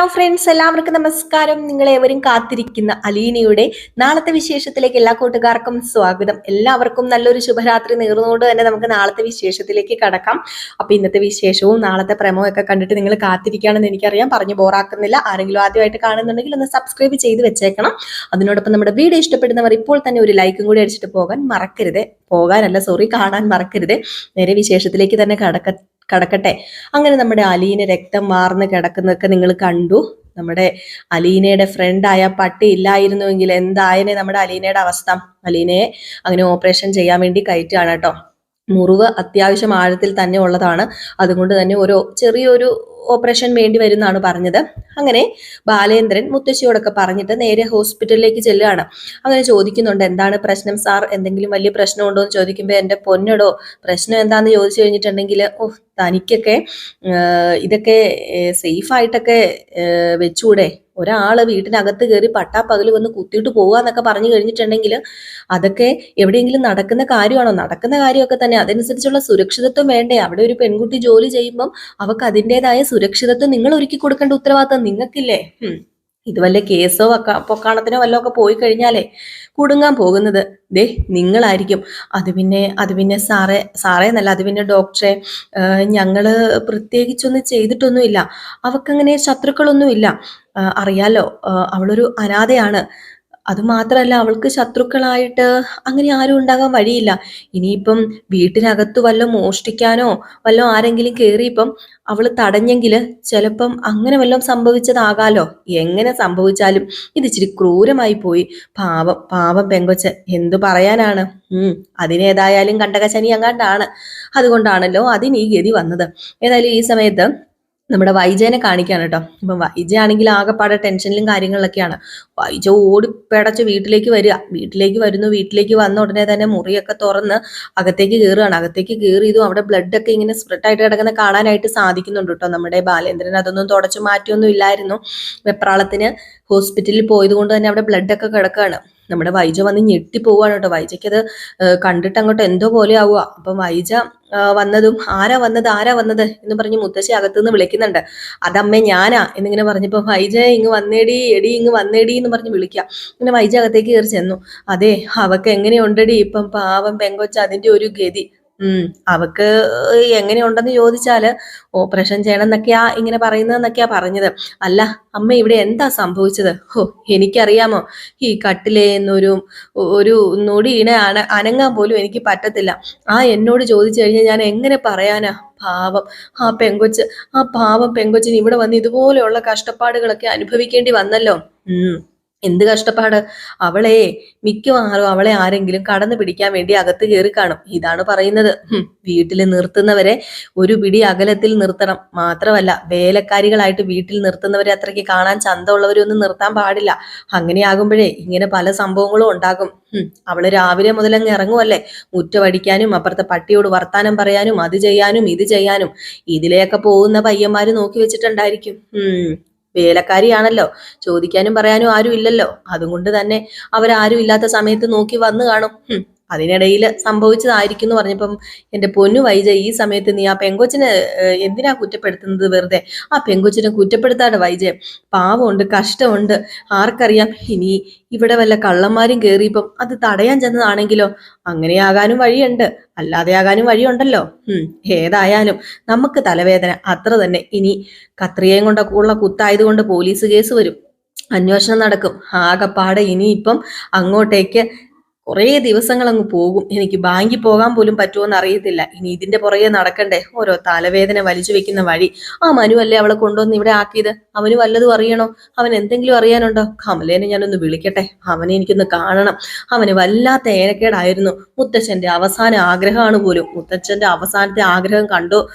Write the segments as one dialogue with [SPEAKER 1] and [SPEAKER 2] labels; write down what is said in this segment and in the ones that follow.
[SPEAKER 1] Hello friends എല്ലാവർക്കും നമസ്കാരം. നിങ്ങൾ എവരും കാത്തിരിക്കുന്ന അലീനയുടെ നാളത്തെ വിശേഷത്തിലേക്ക് എല്ലാ കൂട്ടുകാർക്കും സ്വാഗതം. എല്ലാവർക്കും നല്ലൊരു ശുഭരാത്രി നേർന്നുകൊണ്ട് തന്നെ നമുക്ക് നാളത്തെ വിശേഷത്തിലേക്ക് കടക്കാം. അപ്പൊ ഇന്നത്തെ വിശേഷവും നാളത്തെ പ്രമോ ഒക്കെ കണ്ടിട്ട് നിങ്ങൾ കാത്തിരിക്കുകയാണെന്ന് എനിക്കറിയാം. പറഞ്ഞു ബോറാക്കുന്നില്ല. ആരെങ്കിലും ആദ്യമായിട്ട് കാണുന്നുണ്ടെങ്കിൽ ഒന്ന് സബ്സ്ക്രൈബ് ചെയ്ത് വെച്ചേക്കണം. അതിനോടൊപ്പം നമ്മുടെ വീഡിയോ ഇഷ്ടപ്പെടുന്നവർ ഇപ്പോൾ തന്നെ ഒരു ലൈക്കും കൂടി അടിച്ചിട്ട് പോകാൻ മറക്കരുത്. പോകാനല്ല സോറി കാണാൻ മറക്കരുത്. നേരെ വിശേഷത്തിലേക്ക് തന്നെ കടക്ക കടക്കട്ടെ. അങ്ങനെ നമ്മുടെ അലീന രക്തം വാർന്ന് കിടക്കുന്നതൊക്കെ നിങ്ങൾ കണ്ടു. നമ്മുടെ അലീനയുടെ ഫ്രണ്ടായ പട്ടി ഇല്ലായിരുന്നുവെങ്കിൽ എന്തായനെ നമ്മുടെ അലീനയുടെ അവസ്ഥ? അലീനയെ അങ്ങനെ ഓപ്പറേഷൻ ചെയ്യാൻ വേണ്ടി കയറ്റുകയാണ് കേട്ടോ. മുറിവ് അത്യാവശ്യം ആഴത്തിൽ തന്നെ ഉള്ളതാണ്. അതുകൊണ്ട് തന്നെ ഒരു ചെറിയൊരു ഓപ്പറേഷൻ വേണ്ടി വരുന്നാണ് പറഞ്ഞത്. അങ്ങനെ ബാലേന്ദ്രൻ മുത്തശ്ശിയോടൊക്കെ പറഞ്ഞിട്ട് നേരെ ഹോസ്പിറ്റലിലേക്ക് ചെല്ലുകയാണ്. അങ്ങനെ ചോദിക്കുന്നുണ്ട് എന്താണ് പ്രശ്നം സാർ? എന്തെങ്കിലും വലിയ പ്രശ്നമുണ്ടോ? എന്ന് ചോദിക്കുമ്പോൾ എന്റെ പൊന്നടോ പ്രശ്നം എന്താണെന്ന് ചോദിച്ചു കഴിഞ്ഞിട്ടുണ്ടെങ്കിൽ ഓ തനിക്കൊക്കെ ഇതൊക്കെ സേഫ് ആയിട്ടൊക്കെ ആഹ് വെച്ചൂടെ. ഒരാൾ വീട്ടിനകത്ത് കയറി പട്ടാപ്പകൽ വന്ന് കുത്തിയിട്ട് പോവാന്നൊക്കെ പറഞ്ഞു കഴിഞ്ഞിട്ടുണ്ടെങ്കിൽ അതൊക്കെ എവിടെയെങ്കിലും നടക്കുന്ന കാര്യമാണോ? നടക്കുന്ന കാര്യമൊക്കെ തന്നെ. അതനുസരിച്ചുള്ള സുരക്ഷിതത്വം വേണ്ടേ. അവിടെ ഒരു പെൺകുട്ടി ജോലി ചെയ്യുമ്പം അവർക്ക് അതിന്റെതായ സുരക്ഷിതത്വം നിങ്ങൾ ഒരുക്കി കൊടുക്കേണ്ട ഉത്തരവാദിത്തം നിങ്ങൾക്കില്ലേ. ഇത് വല്ല കേസോ പൊക്കാണത്തിനോ വല്ലോ ഒക്കെ പോയി കഴിഞ്ഞാലേ കുടുങ്ങാൻ പോകുന്നത്. ദേ നിങ്ങളായിരിക്കും. അത് പിന്നെ അത് പിന്നെ സാറേ സാറേ എന്നല്ല അത് പിന്നെ ഡോക്ടറെ ഞങ്ങൾ പ്രത്യേകിച്ചൊന്നും ചെയ്തിട്ടൊന്നുമില്ല. അവക്കങ്ങനെ ശത്രുക്കളൊന്നുമില്ല. അറിയാലോ അവളൊരു അനാഥയാണ്. അതുമാത്രമല്ല അവൾക്ക് ശത്രുക്കളായിട്ട് അങ്ങനെ ആരും ഉണ്ടാകാൻ വഴിയില്ല. ഇനിയിപ്പം വീട്ടിനകത്ത് വല്ല മോഷ്ടിക്കാനോ വല്ലതും ആരെങ്കിലും കയറിയിപ്പം അവൾ തടഞ്ഞെങ്കിൽ ചിലപ്പം അങ്ങനെ വല്ലതും സംഭവിച്ചതാകാലോ? എങ്ങനെ സംഭവിച്ചാലും ഇത് ഇച്ചിരി ക്രൂരമായി പോയി. പാവം പാവം പെങ്കൊച്ച എന്തു പറയാനാണ്? ഉം അതിനേതായാലും കണ്ടകശനി അങ്ങാണ്ടാണ്. അതുകൊണ്ടാണല്ലോ അതിന് ഈ ഗതി വന്നത്. ഏതായാലും ഈ സമയത്ത് നമ്മുടെ വൈജയനെ കാണിക്കാണ് കേട്ടോ. ഇപ്പം വൈജ ആണെങ്കിൽ ആകെപ്പാടെ ടെൻഷനിലും കാര്യങ്ങളിലൊക്കെയാണ്. വൈജ ഓടി പേടച്ച് വീട്ടിലേക്ക് വരിക. വീട്ടിലേക്ക് വരുന്നു വീട്ടിലേക്ക് വന്ന ഉടനെ തന്നെ മുറിയൊക്കെ തുറന്ന് അകത്തേക്ക് കയറുകയാണ്. അകത്തേക്ക് കയറിയതും അവിടെ ബ്ലഡ് ഒക്കെ ഇങ്ങനെ സ്പ്രെഡ് ആയിട്ട് കിടക്കുന്ന കാണാനായിട്ട് സാധിക്കുന്നുണ്ട് കേട്ടോ നമ്മുടെ ബാലേന്ദ്രൻ. അതൊന്നും തുടച്ചു മാറ്റിയൊന്നും ഇല്ലായിരുന്നു. വെപ്രാളത്തിന് ഹോസ്പിറ്റലിൽ പോയത് കൊണ്ട് തന്നെ അവിടെ ബ്ലഡ് ഒക്കെ കിടക്കുകയാണ്. നമ്മുടെ വൈജ വന്ന് ഞെട്ടി പോവാണ് കേട്ടോ. വൈജയ്ക്ക് അത് കണ്ടിട്ട് അങ്ങോട്ട് എന്തോ പോലെ ആവുക. അപ്പം വൈജ വന്നതും ആരാ വന്നത് ആരാ വന്നത് എന്ന് പറഞ്ഞ് മുത്തശ്ശി അകത്തുനിന്ന് വിളിക്കുന്നുണ്ട്. അതമ്മേ ഞാനാ എന്നിങ്ങനെ പറഞ്ഞപ്പോൾ വൈജ ഇങ്ങ് വന്നേടി എടി ഇങ്ങ് വന്നേടി എന്ന് പറഞ്ഞ് വിളിക്കുക. പിന്നെ വൈജ അകത്തേക്ക് കയറി ചെന്നു. അതെ അവക്ക് എങ്ങനെയുണ്ടടി? ഇപ്പം പാവം പെങ്കൊച്ച അതിന്റെ ഒരു ഗതി. അവക്ക് എങ്ങനെയുണ്ടെന്ന് ചോദിച്ചാൽ ഓപ്പറേഷൻ ചെയ്യണം എന്നൊക്കെയാ ഇങ്ങനെ പറയുന്നതെന്നൊക്കെയാ പറഞ്ഞത്. അല്ല അമ്മ ഇവിടെ എന്താ സംഭവിച്ചത്? ഓ എനിക്കറിയാമോ? ഈ കട്ടിലേന്നൊരു ഒരു നൊടി ഇണ അന അനങ്ങാൻ പോലും എനിക്ക് പറ്റത്തില്ല. ആ എന്നോട് ചോദിച്ചു കഴിഞ്ഞാൽ ഞാൻ എങ്ങനെ പറയാനാ? പാവം. ആ പെങ്കൊച്ച് ആ പാവം പെങ്കൊച്ചിന് ഇവിടെ വന്ന് ഇതുപോലെയുള്ള കഷ്ടപ്പാടുകളൊക്കെ അനുഭവിക്കേണ്ടി വന്നല്ലോ. ഉം. എന്ത് കഷ്ടപ്പാട്? അവളെ മിക്കവാറും അവളെ ആരെങ്കിലും കടന്നു പിടിക്കാൻ വേണ്ടി അകത്ത് കയറി കാണും. ഇതാണ് പറയുന്നത്. വീട്ടിൽ നിർത്തുന്നവരെ ഒരു പിടി അകലത്തിൽ നിർത്തണം. മാത്രമല്ല വേലക്കാരികളായിട്ട് വീട്ടിൽ നിർത്തുന്നവരെ അത്രയ്ക്ക് കാണാൻ ചന്തമുള്ളവരൊന്നും നിർത്താൻ പാടില്ല. അങ്ങനെയാകുമ്പോഴേ ഇങ്ങനെ പല സംഭവങ്ങളും ഉണ്ടാകും. അവൾ രാവിലെ മുതലങ്ങ് ഇറങ്ങുമല്ലേ മുറ്റമടിക്കാനും അപ്പുറത്തെ പട്ടിയോട് വർത്താനം പറയാനും അത് ചെയ്യാനും ഇത് ചെയ്യാനും. ഇതിലെയൊക്കെ പോകുന്ന പയ്യന്മാര് നോക്കി വെച്ചിട്ടുണ്ടായിരിക്കും. വേലക്കാരിയാണല്ലോ. ചോദിക്കാനും പറയാനും ആരും ഇല്ലല്ലോ അതുകൊണ്ട് തന്നെ അവരാരും ഇല്ലാത്ത സമയത്ത് നോക്കി വന്നു കാണും. അതിനിടയിൽ സംഭവിച്ചതായിരിക്കും എന്ന് പറഞ്ഞപ്പം എന്റെ പൊന്നു വൈജ ഈ സമയത്ത് നീ ആ പെങ്കൊച്ചിനെ എന്തിനാ കുറ്റപ്പെടുത്തുന്നത് വെറുതെ? ആ പെങ്കൊച്ചിനെ കുറ്റപ്പെടുത്താതെ വൈജ പാവമുണ്ട് കഷ്ടമുണ്ട് ആർക്കറിയാം? ഇനി ഇവിടെ വല്ല കള്ളന്മാരും കയറിയപ്പം അത് തടയാൻ ചെന്നതാണെങ്കിലോ? അങ്ങനെയാകാനും വഴിയുണ്ട്. അല്ലാതെയാകാനും വഴിയുണ്ടല്ലോ. ഏതായാലും നമുക്ക് തലവേദന അത്ര തന്നെ. ഇനി കത്രിയയും കൊണ്ട ഉള്ള കുത്തായത് കൊണ്ട് പോലീസ് കേസ് വരും. അന്വേഷണം നടക്കും. ആകെപ്പാടെ ഇനിയിപ്പം അങ്ങോട്ടേക്ക് കുറേ ദിവസങ്ങൾ അങ്ങ് പോകും. എനിക്ക് ബാങ്കിൽ പോകാൻ പോലും പറ്റുമോന്ന് അറിയത്തില്ല. ഇനി ഇതിന്റെ പുറകെ നടക്കണ്ടേ? ഓരോ തലവേദന വലിച്ചു വെക്കുന്ന വഴി. ആ മനു അല്ലേ അവളെ കൊണ്ടുവന്ന് ഇവിടെ ആക്കിയത്? അവന് വല്ലതും അറിയണോ? അവൻ എന്തെങ്കിലും അറിയാനുണ്ടോ? കമലേനെ ഞാനൊന്ന് വിളിക്കട്ടെ. അവനെ എനിക്കൊന്ന് കാണണം. അവന് വല്ലാത്ത ഏനക്കേടായിരുന്നു മുത്തച്ഛന്റെ അവസാന ആഗ്രഹമാണ് പോലും. മുത്തച്ഛന്റെ അവസാനത്തെ ആഗ്രഹം കണ്ടു.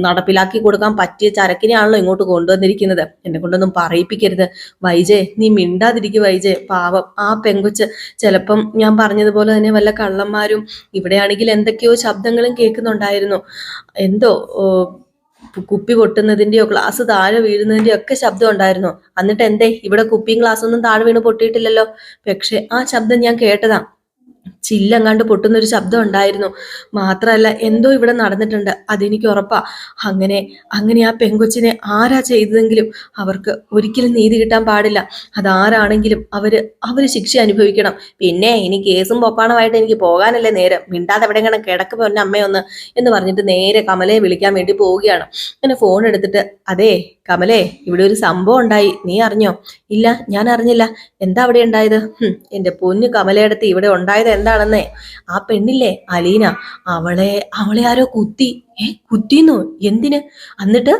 [SPEAKER 1] നടപ്പിലാക്കി കൊടുക്കാൻ പറ്റിയ ചരക്കിനെയാണല്ലോ ഇങ്ങോട്ട് കൊണ്ടുവന്നിരിക്കുന്നത്. എന്നെ കൊണ്ടൊന്നും പറയിപ്പിക്കരുത്. വൈജയ് നീ മിണ്ടാതിരിക്കും വൈജയ്. പാവം ആ പെങ്കൊച്ച്. ചിലപ്പം ഞാൻ പറഞ്ഞതുപോലെ തന്നെ വല്ല കള്ളന്മാരും ഇവിടെയാണെങ്കിൽ എന്തൊക്കെയോ ശബ്ദങ്ങളും കേൾക്കുന്നുണ്ടായിരുന്നു. എന്തോ കുപ്പി പൊട്ടുന്നതിന്റെയോ ഗ്ലാസ് താഴെ വീഴുന്നതിന്റെയോ ഒക്കെ ശബ്ദം ഉണ്ടായിരുന്നു. എന്നിട്ട് എന്തേ ഇവിടെ കുപ്പിയും ഗ്ലാസ്സൊന്നും താഴെ വീണ് പൊട്ടിയിട്ടില്ലല്ലോ. പക്ഷെ ആ ശബ്ദം ഞാൻ കേട്ടതാ. ചില്ലങ്ങാണ്ട് പൊട്ടുന്നൊരു ശബ്ദം ഉണ്ടായിരുന്നു. മാത്രമല്ല എന്തോ ഇവിടെ നടന്നിട്ടുണ്ട്. അതെനിക്ക് ഉറപ്പാ. അങ്ങനെ അങ്ങനെ ആ പെങ്കൊച്ചിനെ ആരാ ചെയ്തതെങ്കിലും അവർക്ക് ഒരിക്കലും നീതി കിട്ടാൻ പാടില്ല. അതാരാണെങ്കിലും അവർ അവർ ശിക്ഷ അനുഭവിക്കണം. പിന്നെ ഇനി കേസും പൊപ്പാണമായിട്ട് എനിക്ക് പോകാനല്ലേ നേരം. മിണ്ടാതെ എവിടെങ്ങനെ കിടക്ക് പറഞ്ഞ അമ്മയൊന്ന് എന്ന് പറഞ്ഞിട്ട് നേരെ കമലയെ വിളിക്കാൻ വേണ്ടി പോവുകയാണ്. അങ്ങനെ ഫോൺ എടുത്തിട്ട് അതേ കമലേ ഇവിടെ ഒരു സംഭവം ഉണ്ടായി. നീ അറിഞ്ഞോ? ഇല്ല ഞാൻ അറിഞ്ഞില്ല. എന്താ അവിടെ ഉണ്ടായത്? എന്റെ പൊന്നു കമലയെടുത്ത് ഇവിടെ ഉണ്ടായത് എന്താണെന്നേ ആ പെണ്ണില്ലേ അലീന. അവളെ അവളെ ആരോ കുത്തി. ഏ കുത്തിന്നു എന്തിന്? എന്നിട്ട്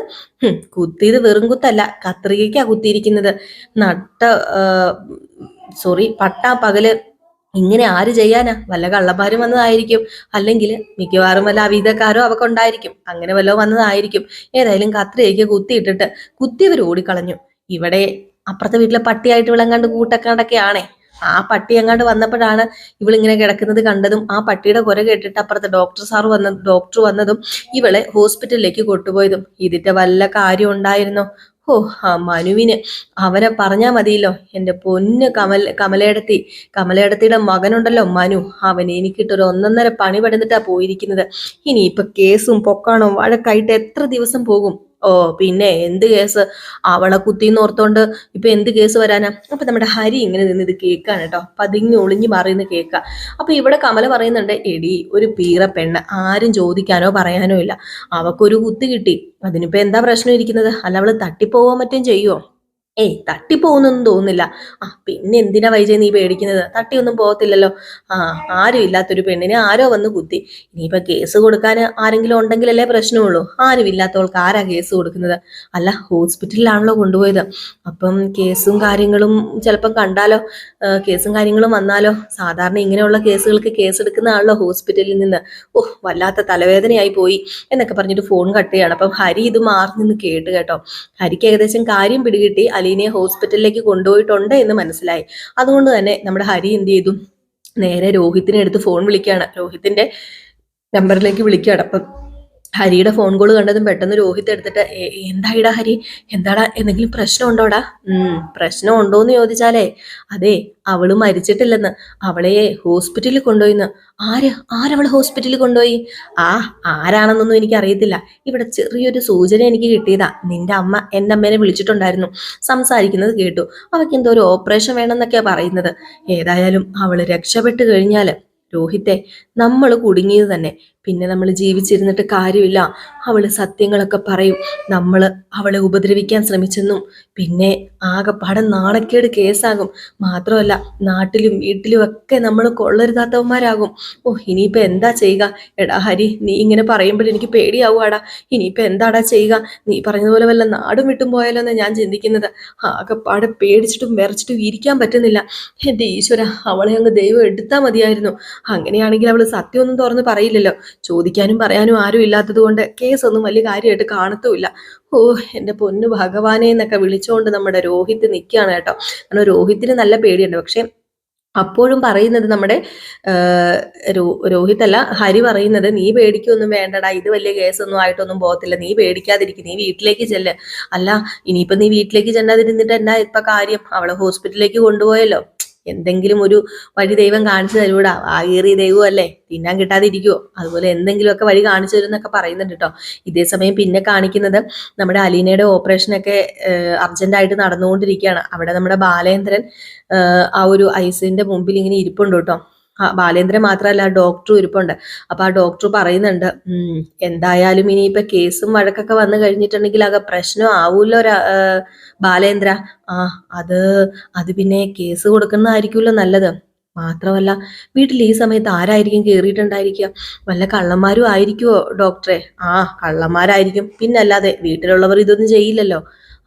[SPEAKER 1] കുത്തിയത് വെറും കുത്തല്ല കത്രികയ്ക്കാ കുത്തിയിരിക്കുന്നത്. നട്ട സോറി പട്ടാ പകൽ. ഇങ്ങനെ ആര് ചെയ്യാനാ? വല്ല കള്ളന്മാരും വന്നതായിരിക്കും. അല്ലെങ്കിൽ മിക്കവാറും വല്ല അവീതക്കാരോ അവക്കുണ്ടായിരിക്കും അങ്ങനെ വല്ലോ വന്നതായിരിക്കും. ഏതായാലും കത്രികയ്ക്ക് കുത്തിയിട്ടിട്ട് കുത്തിയവർ ഓടിക്കളഞ്ഞു ഇവിടെ അപ്പുറത്തെ വീട്ടിലെ പട്ടിയായിട്ട് വിളങ്ങാണ്ട് കൂട്ടക്കാണ്ടൊക്കെയാണേ. ആ പട്ടി അങ്ങോട്ട് വന്നപ്പോഴാണ് ഇവളിങ്ങനെ കിടക്കുന്നത് കണ്ടതും ആ പട്ടിയുടെ കുര കേട്ടിട്ട് അപ്പുറത്തെ ഡോക്ടർ സാർ വന്ന ഡോക്ടർ വന്നതും ഇവളെ ഹോസ്പിറ്റലിലേക്ക് കൊണ്ടുപോയതും. ഇതിന്റെ വല്ല കാര്യം ഉണ്ടായിരുന്നോ? ഓ ആ മനുവിന്. അവനെ പറഞ്ഞാ മതിയല്ലോ. എന്റെ പൊന്ന് കമൽ കമലയിടത്തി. കമലയിടത്തിയുടെ മകനുണ്ടല്ലോ മനു. അവൻ എനിക്കിട്ടൊരു ഒന്നൊന്നര പണി പെടുന്നിട്ടാ പോയിരിക്കുന്നത്. ഇനിയിപ്പൊ കേസും പൊക്കാണോ? വഴക്കായിട്ട് എത്ര ദിവസം പോകും? ഓ പിന്നെ എന്ത് കേസ്? അവളെ കുത്തിന്ന് ഓർത്തോണ്ട് ഇപ്പൊ എന്ത് കേസ് വരാനാ? അപ്പൊ നമ്മുടെ ഹരി ഇങ്ങനെ നിന്ന് ഇത് കേൾക്കാണ് കേട്ടോ. പതിങ്ങി ഒളിഞ്ഞു മാറിയെന്ന് കേൾക്കാം. അപ്പൊ ഇവിടെ കമല പറയുന്നുണ്ട് എടി ഒരു പീറ പെണ്ണ്. ആരും ചോദിക്കാനോ പറയാനോ ഇല്ല. അവക്കൊരു കുത്ത് കിട്ടി. അതിനിപ്പോ എന്താ പ്രശ്നം ഇരിക്കുന്നത്? അല്ല അവൾ തട്ടിപ്പോവാൻ മറ്റും ചെയ്യുവോ? ഏയ് തട്ടിപ്പോകുന്നൊന്നും തോന്നുന്നില്ല. ആ പിന്നെ എന്തിനാ വൈജയ നീ പേടിക്കുന്നത്? തട്ടിയൊന്നും പോകത്തില്ലല്ലോ. ആ ആരും ഇല്ലാത്തൊരു പെണ്ണിനെ ആരോ വന്ന് കുത്തി. ഇനിയിപ്പോ കേസ് കൊടുക്കാൻ ആരെങ്കിലും ഉണ്ടെങ്കിലല്ലേ പ്രശ്നമുള്ളൂ. ആരും ഇല്ലാത്തവൾക്ക് ആരാ കേസ് കൊടുക്കുന്നത്? അല്ല ഹോസ്പിറ്റലിലാണല്ലോ കൊണ്ടുപോയത്. അപ്പം കേസും കാര്യങ്ങളും ചിലപ്പം കണ്ടാലോ? കേസും കാര്യങ്ങളും വന്നാലോ? സാധാരണ ഇങ്ങനെയുള്ള കേസുകൾക്ക് കേസ് എടുക്കുന്ന ആളല്ലോ ഹോസ്പിറ്റലിൽ നിന്ന്. ഓ വല്ലാത്ത തലവേദനയായി പോയി എന്നൊക്കെ പറഞ്ഞിട്ട് ഫോൺ കട്ട് ചെയ്യാണ്. അപ്പം ഹരി ഇത് മാറി നിന്ന് കേട്ട് കേട്ടോ. ഹരിക്ക് ഏകദേശം കാര്യം പിടികിട്ടി. അലീനയെ ഹോസ്പിറ്റലിലേക്ക് കൊണ്ടുപോയിട്ടുണ്ട് എന്ന് മനസ്സിലായി. അതുകൊണ്ട് തന്നെ നമ്മുടെ ഹരി എന്ത് ചെയ്തു? നേരെ രോഹിത്തിനെ എടുത്ത് ഫോൺ വിളിക്കുകയാണ്. രോഹിത്തിന്റെ നമ്പറിലേക്ക് വിളിക്കുകയാണ്. അപ്പം ഹരിയുടെ ഫോൺ കോൾ കണ്ടതും പെട്ടെന്ന് രോഹിത് എടുത്തിട്ട് "എ- എന്തായിടാ ഹരി? എന്താടാ? എന്തെങ്കിലും പ്രശ്നമുണ്ടോടാ? പ്രശ്നം ഉണ്ടോന്ന് ചോദിച്ചാലേ അതെ അവൾ മരിച്ചിട്ടില്ലെന്ന്. അവളെ ഹോസ്പിറ്റലിൽ കൊണ്ടുപോയിന്ന്. ആര്? ആരവൾ ഹോസ്പിറ്റലിൽ കൊണ്ടുപോയി? ആ ആരാണെന്നൊന്നും എനിക്ക് അറിയത്തില്ല ഇവിടെ ചെറിയൊരു സൂചന എനിക്ക് കിട്ടിയതാ. നിന്റെ അമ്മ എന്റെ അമ്മേനെ വിളിച്ചിട്ടുണ്ടായിരുന്നു. സംസാരിക്കുന്നത് കേട്ടു. അവക്ക് എന്തോ ഒരു ഓപ്പറേഷൻ വേണമെന്നൊക്കെയാ പറയുന്നത്. ഏതായാലും അവൾ രക്ഷപ്പെട്ട് കഴിഞ്ഞാൽ രോഹിത്തെ നമ്മൾ കുടുങ്ങിയത് തന്നെ. പിന്നെ നമ്മൾ ജീവിച്ചിരുന്നിട്ട് കാര്യമില്ല. അവൾ സത്യങ്ങളൊക്കെ പറയും. നമ്മൾ അവളെ ഉപദ്രവിക്കാൻ ശ്രമിച്ചെന്നും പിന്നെ ആകെപ്പാടെ നാണക്കേട് കേസാകും. മാത്രമല്ല നാട്ടിലും വീട്ടിലും ഒക്കെ നമ്മൾ കൊള്ളരുതാത്തവന്മാരാകും. ഓ ഇനിയിപ്പോൾ എന്താ ചെയ്യുക? എടാ ഹരി നീ ഇങ്ങനെ പറയുമ്പോൾ എനിക്ക് പേടിയാവുകടാ ഇനിയിപ്പോൾ എന്താടാ ചെയ്യുക? നീ പറഞ്ഞതുപോലെ വല്ല നാടും വിട്ടും പോയാലോ എന്ന് ഞാൻ ചിന്തിക്കുന്നത്. ആകെപ്പാടെ പേടിച്ചിട്ടും വിറച്ചിട്ടും ഇരിക്കാൻ പറ്റുന്നില്ല. എന്റെ ഈശ്വര അവളെ അങ്ങ് ദൈവം എടുത്താൽ മതിയായിരുന്നു. അങ്ങനെയാണെങ്കിൽ അവൾ സത്യമൊന്നും തുറന്ന് പറയില്ലല്ലോ. ചോദിക്കാനും പറയാനും ആരും ഇല്ലാത്തത് കൊണ്ട് കേസൊന്നും വലിയ കാര്യമായിട്ട് കാണത്തുമില്ല. ഓ എന്റെ പൊന്നു ഭഗവാനെ എന്നൊക്കെ വിളിച്ചുകൊണ്ട് നമ്മുടെ രോഹിത് നിൽക്കുകയാണ് കേട്ടോ. കാരണം രോഹിത്തിന് നല്ല പേടിയുണ്ട്. പക്ഷേ അപ്പോഴും പറയുന്നത് നമ്മുടെ രോഹിത് അല്ല ഹരി പറയുന്നത് നീ പേടിക്കൊന്നും വേണ്ടടാ. ഇത് വലിയ കേസൊന്നും ആയിട്ടൊന്നും പോകത്തില്ല. നീ പേടിക്കാതിരിക്കും. നീ വീട്ടിലേക്ക് ചെല്ല്. അല്ല ഇനിയിപ്പൊ നീ വീട്ടിലേക്ക് ചെല്ലാതിരുന്നിട്ട് എന്നാ ഇപ്പൊ കാര്യം? അവളെ ഹോസ്പിറ്റലിലേക്ക് കൊണ്ടുപോയല്ലോ. എന്തെങ്കിലും ഒരു വഴി ദൈവം കാണിച്ചു തരൂടാ. ആകേറിയ അല്ലേ തിന്നാൻ കിട്ടാതിരിക്കുവോ? അതുപോലെ എന്തെങ്കിലുമൊക്കെ വഴി കാണിച്ചു തരും എന്നൊക്കെ പറയുന്നുണ്ട് കേട്ടോ. ഇതേ സമയം പിന്നെ കാണിക്കുന്നത് നമ്മുടെ അലീനയുടെ ഓപ്പറേഷനൊക്കെ അർജന്റായിട്ട് നടന്നുകൊണ്ടിരിക്കുകയാണ്. അവിടെ നമ്മുടെ ബാലേന്ദ്രൻ ആ ഒരു ഐസിന്റെ മുമ്പിൽ ഇങ്ങനെ ഇരിപ്പുണ്ട് കേട്ടോ. ബാലേന്ദ്രൻ മാത്രമല്ല ഡോക്ടറും ഇരിപ്പുണ്ട്. അപ്പൊ ആ ഡോക്ടർ പറയുന്നുണ്ട് എന്തായാലും ഇനിയിപ്പൊ കേസും വഴക്കൊക്കെ വന്നു കഴിഞ്ഞിട്ടുണ്ടെങ്കിൽ ആകെ പ്രശ്നം ആവൂല്ലോ ബാലേന്ദ്ര. ആ അത് അത് പിന്നെ കേസ് കൊടുക്കുന്നതായിരിക്കുമല്ലോ നല്ലത്. മാത്രമല്ല വീട്ടിൽ ഈ സമയത്ത് ആരായിരിക്കും കയറിയിട്ടുണ്ടായിരിക്കുക വല്ല കള്ളന്മാരും ആയിരിക്കുമോ ഡോക്ടറെ ആ കള്ളന്മാരായിരിക്കും. പിന്നല്ലാതെ വീട്ടിലുള്ളവർ ഇതൊന്നും ചെയ്യില്ലല്ലോ.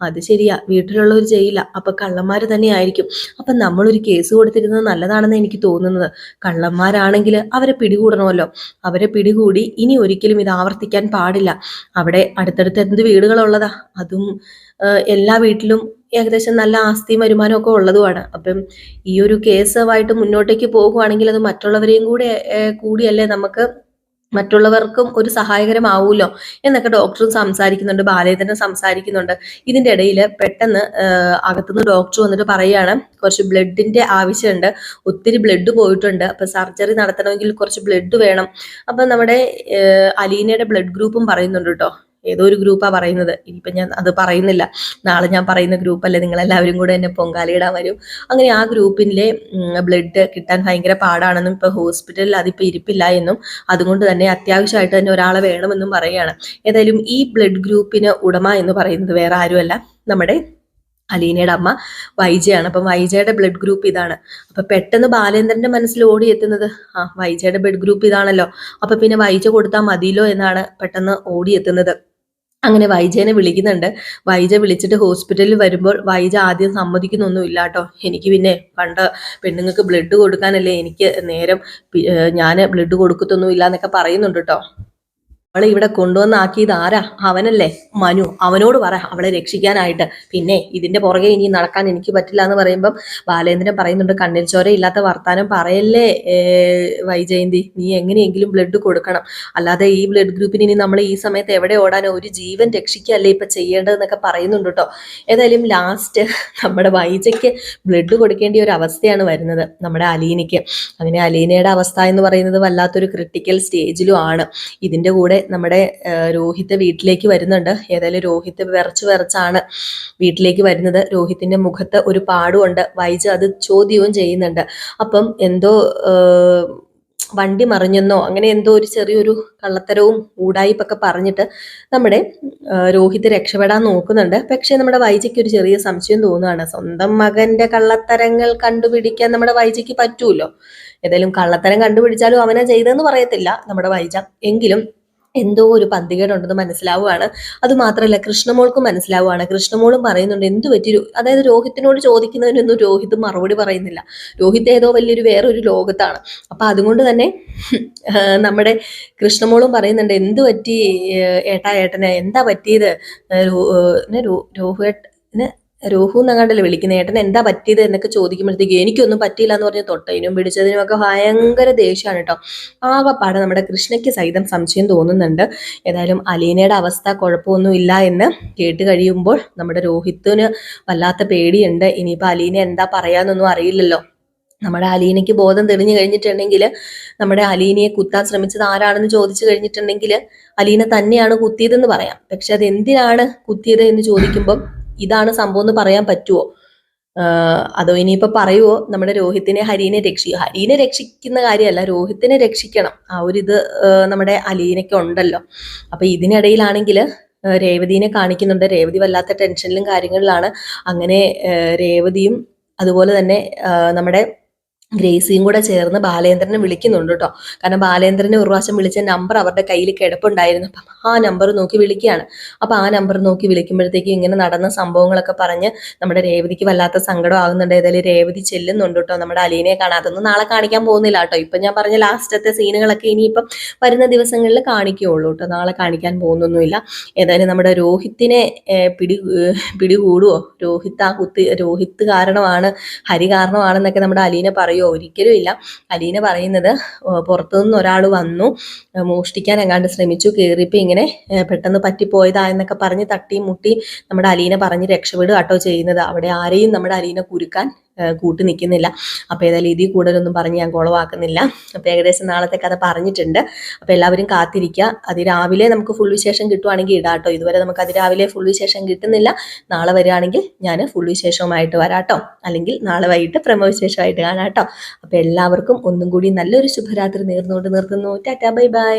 [SPEAKER 1] അത് ശരിയാ വീട്ടിലുള്ളവർ ചെയ്യില്ല അപ്പൊ കള്ളന്മാർ തന്നെ ആയിരിക്കും. അപ്പൊ നമ്മളൊരു കേസ് കൊടുത്തിരുന്നത് നല്ലതാണെന്ന് എനിക്ക് തോന്നുന്നത്. കള്ളന്മാരാണെങ്കിൽ അവരെ പിടികൂടണമല്ലോ. അവരെ പിടികൂടി ഇനി ഒരിക്കലും ഇത് ആവർത്തിക്കാൻ പാടില്ല. അവിടെ അടുത്തടുത്ത് എന്ത് വീടുകളുള്ളതാ? അതും എല്ലാ വീട്ടിലും ഏകദേശം നല്ല ആസ്തിയും വരുമാനവും ഒക്കെ ഉള്ളതുമാണ്. അപ്പം ഈ ഒരു കേസുമായിട്ട് മുന്നോട്ടേക്ക് പോകുവാണെങ്കിൽ അത് മറ്റുള്ളവരെയും കൂടെ കൂടിയല്ലേ നമുക്ക് മറ്റുള്ളവർക്കും ഒരു സഹായകരമാവൂലോ എന്നൊക്കെ ഡോക്ടറും സംസാരിക്കുന്നുണ്ട് തന്നെ സംസാരിക്കുന്നുണ്ട്. ഇതിന്റെ ഇടയിൽ പെട്ടെന്ന് അകത്തുനിന്ന് ഡോക്ടർ വന്നിട്ട് പറയുകയാണ് കുറച്ച് ബ്ലഡിന്റെ ആവശ്യമുണ്ട് ഒത്തിരി ബ്ലഡ് പോയിട്ടുണ്ട് അപ്പൊ സർജറി നടത്തണമെങ്കിൽ കുറച്ച് ബ്ലഡ് വേണം. അപ്പൊ നമ്മുടെ അലീനയുടെ ബ്ലഡ് ഗ്രൂപ്പും പറയുന്നുണ്ട് കേട്ടോ ഏതോ ഒരു ഗ്രൂപ്പാ പറയുന്നത്. ഇനിയിപ്പം ഞാൻ അത് പറയുന്നില്ല. നാളെ ഞാൻ പറയുന്ന ഗ്രൂപ്പല്ലേ നിങ്ങളെല്ലാവരും കൂടെ എന്നെ പൊങ്കാലയിടാൻ വരും. അങ്ങനെ ആ ഗ്രൂപ്പിന്റെ ബ്ലഡ് കിട്ടാൻ ഭയങ്കര പാടാണെന്നും ഇപ്പൊ ഹോസ്പിറ്റലിൽ അതിപ്പോ ഇരിപ്പില്ല എന്നും അതുകൊണ്ട് തന്നെ അത്യാവശ്യമായിട്ട് തന്നെ ഒരാളെ വേണമെന്നും പറയുകയാണ്. ഏതായാലും ഈ ബ്ലഡ് ഗ്രൂപ്പിന് ഉടമ എന്ന് പറയുന്നത് വേറെ ആരുമല്ല. നമ്മുടെ അലീനയുടെ അമ്മ വൈജയാണ്. അപ്പം വൈജയുടെ ബ്ലഡ് ഗ്രൂപ്പ് ഇതാണ്. അപ്പം പെട്ടെന്ന് ബാലേന്ദ്രന്റെ മനസ്സിൽ ഓടിയെത്തുന്നത് ആ വൈജയുടെ ബ്ലഡ് ഗ്രൂപ്പ് ഇതാണല്ലോ. അപ്പം പിന്നെ വൈജ കൊടുത്താൽ മതിയല്ലോ എന്നാണ് പെട്ടെന്ന് ഓടിയെത്തുന്നത് അങ്ങനെ വൈജയനെ വിളിക്കുന്നുണ്ട്. വൈജ വിളിച്ചിട്ട് ഹോസ്പിറ്റലിൽ വരുമ്പോൾ വൈജ ആദ്യം സമ്മതിക്കുന്നൊന്നും ഇല്ല കേട്ടോ എനിക്ക് പിന്നെ പണ്ട് പെണ്ണുങ്ങൾക്ക് ബ്ലഡ് കൊടുക്കാനല്ലേ എനിക്ക് നേരം ഞാൻ ബ്ലഡ് കൊടുക്കത്തൊന്നും ഇല്ല എന്നൊക്കെ പറയുന്നുണ്ട് കേട്ടോ അവളെ ഇവിടെ കൊണ്ടുവന്നാക്കിയത് ആരാ? അവനല്ലേ. മനു അവനോട് പറ അവളെ രക്ഷിക്കാനായിട്ട്. പിന്നെ ഇതിന്റെ പുറകെ ഇനി നടക്കാൻ എനിക്ക് പറ്റില്ല എന്ന് പറയുമ്പം ബാലേന്ദ്രൻ പറയുന്നുണ്ട് കണ്ണിൽ ചോര ഇല്ലാത്ത വർത്താനം പറയല്ലേ വൈജയന്തി? നീ എങ്ങനെയെങ്കിലും ബ്ലഡ് കൊടുക്കണം. അല്ലാതെ ഈ ബ്ലഡ് ഗ്രൂപ്പിന് ഇനി നമ്മൾ ഈ സമയത്ത് എവിടെ ഓടാനോ? ഒരു ജീവൻ രക്ഷിക്കല്ലേ ഇപ്പൊ ചെയ്യേണ്ടതെന്നൊക്കെ പറയുന്നുണ്ട് കേട്ടോ. ഏതായാലും ലാസ്റ്റ് നമ്മുടെ വൈജയ്ക്ക് ബ്ലഡ് കൊടുക്കേണ്ട ഒരു അവസ്ഥയാണ് വരുന്നത് നമ്മുടെ അലീനയ്ക്ക്. അങ്ങനെ അലീനയുടെ അവസ്ഥ എന്ന് പറയുന്നത് വല്ലാത്തൊരു ക്രിട്ടിക്കൽ സ്റ്റേജിലും ആണ്. ഇതിന്റെ കൂടെ നമ്മുടെ രോഹിത് വീട്ടിലേക്ക് വരുന്നുണ്ട്. ഏതായാലും രോഹിത് വിറച്ച് വിറച്ചാണ് വീട്ടിലേക്ക് വരുന്നത്. രോഹിത്തിന്റെ മുഖത്ത് ഒരു പാടുമുണ്ട്. വൈജ അത് ചോദ്യവും ചെയ്യുന്നുണ്ട്. അപ്പം എന്തോ വണ്ടി മറിഞ്ഞെന്നോ അങ്ങനെ എന്തോ ഒരു ചെറിയൊരു കള്ളത്തരവും ഊടായിപ്പൊക്കെ പറഞ്ഞിട്ട് നമ്മുടെ രോഹിത് രക്ഷപ്പെടാൻ നോക്കുന്നുണ്ട്. പക്ഷെ നമ്മുടെ വൈജയ്ക്ക് ഒരു ചെറിയ സംശയം തോന്നുകയാണ്. സ്വന്തം മകന്റെ കള്ളത്തരങ്ങൾ കണ്ടുപിടിക്കാൻ നമ്മുടെ വൈജയ്ക്ക് പറ്റൂലോ? ഏതായാലും കള്ളത്തരം കണ്ടുപിടിച്ചാലും അവനെ ചെയ്തതെന്ന് പറയത്തില്ല നമ്മുടെ വൈജ. എങ്കിലും എന്തോ ഒരു പന്തികേടുണ്ടെന്ന് മനസ്സിലാവുകയാണ് അത് മാത്രമല്ല കൃഷ്ണമോൾക്കും മനസ്സിലാവുകയാണ് കൃഷ്ണമോളും പറയുന്നുണ്ട് എന്തു പറ്റി? അതായത് രോഹിത്തിനോട് ചോദിക്കുന്നതിനൊന്നും രോഹിത് മറുപടി പറയുന്നില്ല. രോഹിത് ഏതോ വലിയൊരു വേറൊരു ലോകത്താണ്. അപ്പൊ അതുകൊണ്ട് തന്നെ നമ്മുടെ കൃഷ്ണമോളും പറയുന്നുണ്ട് എന്തു പറ്റി ഏട്ടാ ഏട്ടന്? എന്താ പറ്റിയത്? ഏ, രോഹു എന്നങ്ങാണ്ടല്ലേ വിളിക്കുന്ന? ഏട്ടൻ എന്താ പറ്റിയത് എന്നൊക്കെ ചോദിക്കുമ്പോഴത്തേക്ക് എനിക്കൊന്നും പറ്റിയില്ല എന്ന് പറഞ്ഞ് തൊട്ടതിനും പിടിച്ചതിനും ഒക്കെ ഭയങ്കര ദേഷ്യമാണ് കേട്ടോ. ആകപ്പാടെ നമ്മുടെ കൃഷ്ണയ്ക്ക് സഹിതം സംശയം തോന്നുന്നുണ്ട്. ഏതായാലും അലീനയുടെ അവസ്ഥ കുഴപ്പമൊന്നും ഇല്ല എന്ന് കേട്ട് കഴിയുമ്പോൾ നമ്മുടെ രോഹിത്തിന് വല്ലാത്ത പേടിയുണ്ട്. ഇനിയിപ്പോൾ അലീന എന്താ പറയാന്നൊന്നും അറിയില്ലല്ലോ. നമ്മുടെ അലീനയ്ക്ക് ബോധം തെളിഞ്ഞു കഴിഞ്ഞിട്ടുണ്ടെങ്കിൽ നമ്മുടെ അലീനയെ കുത്താൻ ശ്രമിച്ചത് ആരാണെന്ന് ചോദിച്ചു കഴിഞ്ഞിട്ടുണ്ടെങ്കിൽ അലീന തന്നെയാണ് കുത്തിയതെന്ന് പറയാം. പക്ഷെ അത് എന്തിനാണ് കുത്തിയത് എന്ന് ചോദിക്കുമ്പം ഇതാണ് സംഭവം എന്ന് പറയാൻ പറ്റുമോ അതോ ഇനിയിപ്പോ പറയുവോ നമ്മുടെ രോഹിത്തിനെ ഹരീനെ രക്ഷി ഹരീനെ രക്ഷിക്കുന്ന കാര്യമല്ല രോഹിത്തിനെ രക്ഷിക്കണം. ആ ഒരു ഇത് നമ്മുടെ അലീനയ്ക്ക് ഉണ്ടല്ലോ. അപ്പൊ ഇതിനിടയിലാണെങ്കിൽ രേവതിനെ കാണിക്കുന്നുണ്ട്. രേവതി വല്ലാത്ത ടെൻഷനിലും കാര്യങ്ങളിലാണ്. അങ്ങനെ രേവതിയും അതുപോലെ തന്നെ നമ്മുടെ ഗ്രേസിയും കൂടെ ചേർന്ന് ബാലേന്ദ്രനെ വിളിക്കുന്നുണ്ട് കേട്ടോ. കാരണം ബാലേന്ദ്രനെ ഒരു പ്രാവശ്യം വിളിച്ച നമ്പർ അവരുടെ കയ്യിൽ കിടപ്പുണ്ടായിരുന്നു. അപ്പം ആ നമ്പർ നോക്കി വിളിക്കുകയാണ്. അപ്പം ആ നമ്പർ നോക്കി വിളിക്കുമ്പോഴത്തേക്കും ഇങ്ങനെ നടന്ന സംഭവങ്ങളൊക്കെ പറഞ്ഞ് നമ്മുടെ രേവതിക്ക് വല്ലാത്ത സങ്കടം ആകുന്നുണ്ട്. ഏതായാലും രേവതി ചെല്ലുന്നുണ്ട് കേട്ടോ. നമ്മുടെ അലീനയെ കാണാത്തൊന്നും നാളെ കാണിക്കാൻ പോകുന്നില്ല കേട്ടോ. ഇപ്പം ഞാൻ പറഞ്ഞ ലാസ്റ്റത്തെ സീനുകളൊക്കെ ഇനിയിപ്പം വരുന്ന ദിവസങ്ങളിൽ കാണിക്കുകയുള്ളൂ കേട്ടോ. നാളെ കാണിക്കാൻ പോകുന്നൊന്നുമില്ല. ഏതായാലും നമ്മുടെ രോഹിത്തിനെ പിടി പിടികൂടുവോ? രോഹിത്ത് ആ കുത്തി രോഹിത്ത് കാരണമാണ് ഹരി കാരണമാണെന്നൊക്കെ നമ്മുടെ അലീന പറയുമോ ഒരിക്കലും ഇല്ല. അലീന പറയുന്നത് പുറത്തുനിന്ന് ഒരാൾ വന്നു മോഷ്ടിക്കാൻ എങ്ങാണ്ട് ശ്രമിച്ചു കയറിയപ്പോൾ ഇങ്ങനെ പെട്ടെന്ന് പറ്റിപ്പോയതാ എന്നൊക്കെ പറഞ്ഞ് തട്ടി മുട്ടി നമ്മുടെ അലീന പറഞ്ഞ് രക്ഷപ്പെടുക കേട്ടോ ചെയ്യുന്നത്. അവിടെ ആരെയും നമ്മുടെ അലീന കുരുക്കാൻ കൂട്ടി നിൽക്കുന്നില്ല. അപ്പോൾ ഏതായാലും ഇതിൽ കൂടുതലൊന്നും പറഞ്ഞ് ഞാൻ കുളവാക്കുന്നില്ല അപ്പോൾ ഏകദേശം നാളത്തെ കഥ പറഞ്ഞിട്ടുണ്ട്. അപ്പോൾ എല്ലാവരും കാത്തിരിക്കുക അതിരാവിലെ നമുക്ക് ഫുൾ വിശേഷം കിട്ടുവാണെങ്കിൽ ഇടാം കേട്ടോ ഇതുവരെ നമുക്ക് അതിരാവിലെ ഫുൾ വിശേഷം കിട്ടുന്നില്ല. നാളെ വരികയാണെങ്കിൽ ഞാൻ ഫുൾ വിശേഷവുമായിട്ട് വരാട്ടോ. അല്ലെങ്കിൽ നാളെ വൈകിട്ട് പ്രമവിശേഷമായിട്ട് കാണാം കേട്ടോ അപ്പോൾ എല്ലാവർക്കും ഒന്നും കൂടി നല്ലൊരു ശുഭരാത്രി നേർന്നുകൊണ്ട് നിർത്തുന്നു. Tata bye bye.